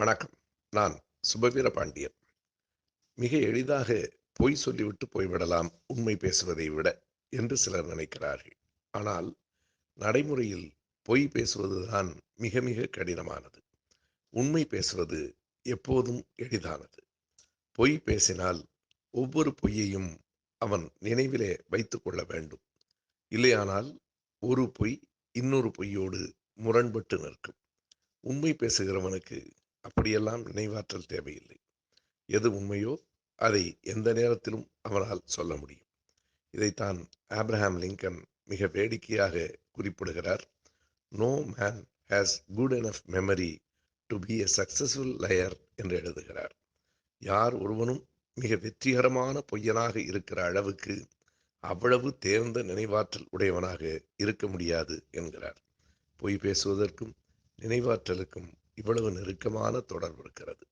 வணக்கம். நான் சுபவீர பாண்டியன். மிக எளிதாக பொய் சொல்லிவிட்டு போய்விடலாம் உண்மை பேசுவதை விட என்று சிலர் நினைக்கிறார்கள். ஆனால் நடைமுறையில் பொய் பேசுவதுதான் மிக மிக கடினமானது. உண்மை பேசுவது எப்போதும் எளிதானது. பொய் பேசினால் ஒவ்வொரு பொய்யையும் அவன் நினைவிலே வைத்துக்கொள்ள வேண்டும். இல்லையானால் ஒரு பொய் இன்னொரு பொய்யோடு முரண்பட்டு நிற்கும். உண்மை பேசுகிறவனுக்கு அப்படியெல்லாம் நினைவாற்றல் தேவையில்லை. எது உண்மையோ அதை எந்த நேரத்திலும் அவரால் சொல்ல முடியும். இதைத்தான் ஆப்ரஹாம் லிங்கன் மிக வேடிக்கையாக குறிப்பிடுகிறார். No man has good enough memory to be a successful liar என்று எழுதுகிறார். யார் ஒருவனும் மிக வெற்றிகரமான பொய்யனாக இருக்கிற அளவுக்கு அவ்வளவு தேர்ந்த நினைவாற்றல் உடையவனாக இருக்க முடியாது என்கிறார். பொய் பேசுவதற்கும் நினைவாற்றலுக்கும் இவ்வளவு நெருக்கமான தொடர்பு இருக்கிறது.